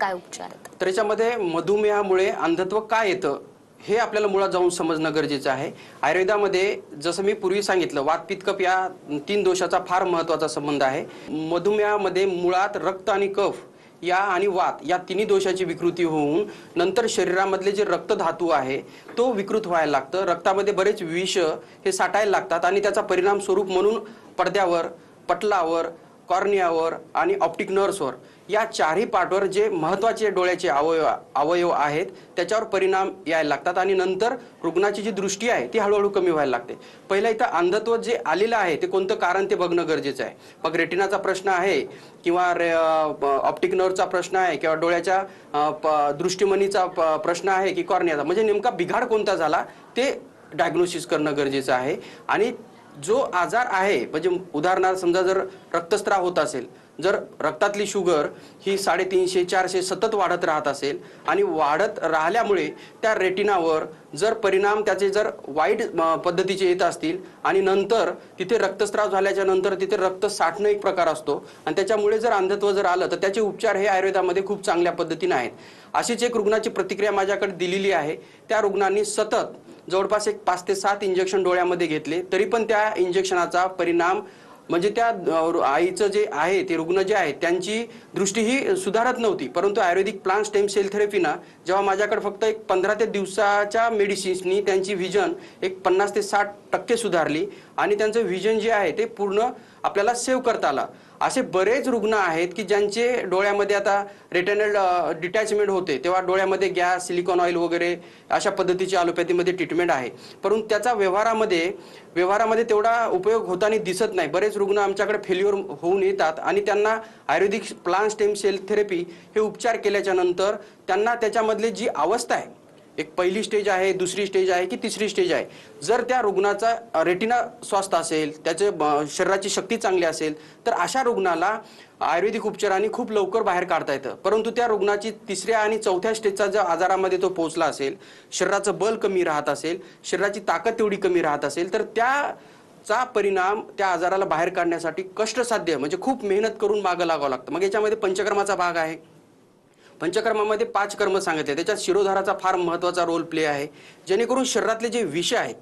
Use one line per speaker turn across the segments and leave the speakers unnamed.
काय उपचार आहेत?
तर याच्यामध्ये मधुमेहामुळे अंधत्व काय येतं हे आपल्याला मुळात जाऊन समजणं गरजेचं आहे. आयुर्वेदामध्ये जसं मी पूर्वी सांगितलं वात पितकप या तीन दोषाचा फार महत्त्वाचा संबंध आहे. मधुमेहामध्ये मुळात रक्त आणि कफ या आणि वात या तिन्ही दोषाची विकृती होऊन नंतर शरीरामधले जे रक्त धातू आहे तो विकृत व्हायला लागतं. रक्तामध्ये बरेच विष हे साठायला लागतात आणि त्याचा परिणाम स्वरूप म्हणून पडद्यावर पटलावर कॉर्नियावर आणि ऑप्टिक नर्व्सवर या चारही पाठवर जे महत्त्वाचे डोळ्याचे अवयव अवयव आहेत त्याच्यावर परिणाम यायला लागतात आणि नंतर रुग्णाची जी दृष्टी आहे ती हळूहळू कमी व्हायला लागते. पहिलं इथं अंधत्व जे आलेलं आहे ते कोणतं कारण ते बघणं गरजेचं आहे. मग रेटिनाचा प्रश्न आहे किंवा रे ऑप्टिक नर्वचा प्रश्न आहे किंवा डोळ्याच्या प- दृष्टिमनीचा प- प्रश्न आहे की कॉर्नियाचा. म्हणजे नेमका बिघाड कोणता झाला ते डायग्नोसिस करणं गरजेचं आहे. आणि जो आजार आहे म्हणजे उदाहरणार्थ समजा जर रक्तस्त्राव होत असेल जर रक्तातली शुगर ही साडेतीनशे चारशे सतत वाढत राहत असेल आणि वाढत राहिल्यामुळे त्या रेटिनावर जर परिणाम त्याचे जर वाईट पद्धतीचे येत असतील आणि नंतर तिथे रक्तस्राव झाल्याच्यानंतर तिथे रक्त साठणं एक प्रकार असतो आणि त्याच्यामुळे जर अंधत्व जर आलं तर त्याचे उपचार हे आयुर्वेदामध्ये खूप चांगल्या पद्धतीने आहेत. अशीच एक रुग्णाची प्रतिक्रिया माझ्याकडे दिलेली आहे. त्या रुग्णांनी सतत जवळपास एक पाच ते सात इंजेक्शन डोळ्यामध्ये घेतले. तरी पण त्या इंजेक्शनाचा परिणाम म्हणजे त्या आईचं जे आहे ते रुग्ण जे आहे त्यांची दृष्टी ही सुधारत नव्हती. परंतु आयुर्वेदिक प्लांट स्टेम सेल थेरपीनं जेव्हा माझ्याकडे फक्त एक पंधरा ते दिवसाच्या मेडिसिन्सनी त्यांची व्हिजन एक पन्नास ते साठ टक्के सुधारली आणि त्यांचं व्हिजन जे आहे ते पूर्ण आपल्याला सेव्ह करता आला. असे बरेच रुग्ण आहेत की ज्यांचे डोळ्यामध्ये आता रेटेनल डिटॅचमेंट होते तेव्हा डोळ्यामध्ये गॅस सिलिकॉन ऑइल वगैरे अशा पद्धतीची ॲलोपॅथीमध्ये ट्रीटमेंट आहे. परंतु त्याचा व्यवहारामध्ये व्यवहारामध्ये तेवढा उपयोग होताना दिसत नाही. बरेच रुग्ण आमच्याकडे फेल्युअर होऊन येतात आणि त्यांना ayurvedic plant stem cell therapy हे उपचार केल्याच्यानंतर त्यांना त्याच्यामधली जी अवस्था आहे एक पहिली स्टेज आहे दुसरी स्टेज आहे की तिसरी स्टेज आहे. जर त्या रुग्णाचा रेटिना स्वास्थ असेल त्याचे ब- शरीराची शक्ती चांगली असेल तर अशा रुग्णाला आयुर्वेदिक उपचारांनी खूप लवकर बाहेर काढता येतं. परंतु त्या रुग्णाची तिसऱ्या आणि चौथ्या स्टेजचा जर आजारामध्ये तो पोहोचला असेल शरीराचं बल कमी राहत असेल शरीराची ताकद तेवढी कमी राहत असेल तर त्याचा परिणाम त्या आजाराला बाहेर काढण्यासाठी कष्टसाध्य म्हणजे खूप मेहनत करून मागं लागावं लागतं. मग याच्यामध्ये पंचकर्माचा भाग आहे. पंचकर्मामध्ये पाच कर्म सांगितले. त्याच्यात शिरोधाराचा फार महत्त्वाचा रोल प्ले आहे. जेणेकरून शरीरातले जे विष आहेत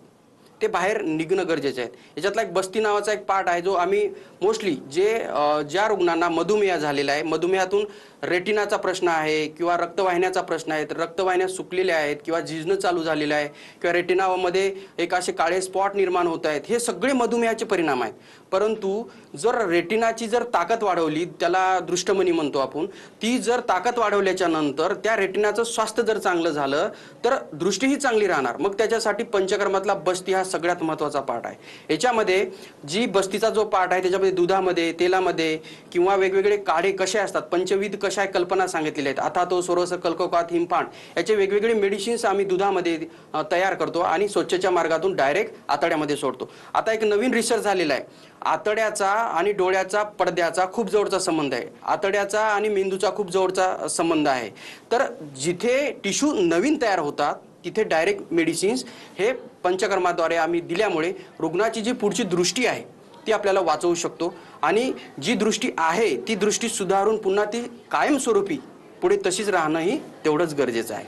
ते बाहेर निघणं गरजेचे आहेत याच्यातला एक बस्ती नावाचा एक पार्ट आहे जो आम्ही मोस्टली जे ज्या रुग्णांना मधुमेह झालेला आहे मधुमेहातून रेटिनाचा प्रश्न आहे किंवा रक्तवाहिन्याचा प्रश्न आहे तर रक्तवाहिन्या सुकलेल्या आहेत किंवा झिजणं चालू झालेलं आहे किंवा रेटिनामध्ये एक असे काळे स्पॉट निर्माण होत आहेत हे सगळे मधुमेहाचे परिणाम आहेत. परंतु जर रेटिनाची जर ताकद वाढवली त्याला दृष्टमनी म्हणतो आपण ती जर ताकद वाढवल्याच्या नंतर त्या रेटिनाचं स्वास्थ्य जर चांगलं झालं तर दृष्टीही चांगली राहणार. मग त्याच्यासाठी पंचकर्मातला बस्ती हा सगळ्यात महत्त्वाचा पार्ट आहे. याच्यामध्ये जी बस्तीचा जो पार्ट आहे त्याच्यामध्ये दुधामध्ये तेलामध्ये किंवा वेगवेगळे काढे कसे असतात पंचविध कशा आहे कल्पना सांगितलेल्या आहेत. आता तो सोरोस कल्कोकात हिमपाण याचे वेगवेगळे मेडिसिन्स आम्ही दुधामध्ये तयार करतो आणि स्वच्छच्या मार्गातून डायरेक्ट आतड्यामध्ये सोडतो. आता एक नवीन रिसर्च झालेला आहे. आतड्याचा आणि डोळ्याचा पडद्याचा खूप जवळचा संबंध आहे. आतड्याचा आणि मेंदूचा खूप जवळचा संबंध आहे. तर जिथे टिश्यू नवीन तयार होतात तिथे डायरेक्ट मेडिसिन्स हे पंचकर्माद्वारे आम्ही दिल्यामुळे रुग्णाची जी पुढची दृष्टी आहे ती आपल्याला वाचवू शकतो. आणि जी दृष्टी आहे ती दृष्टी सुधारून पुन्हा ती कायमस्वरूपी पुढे तशीच राहणंही तेवढंच गरजेचं आहे.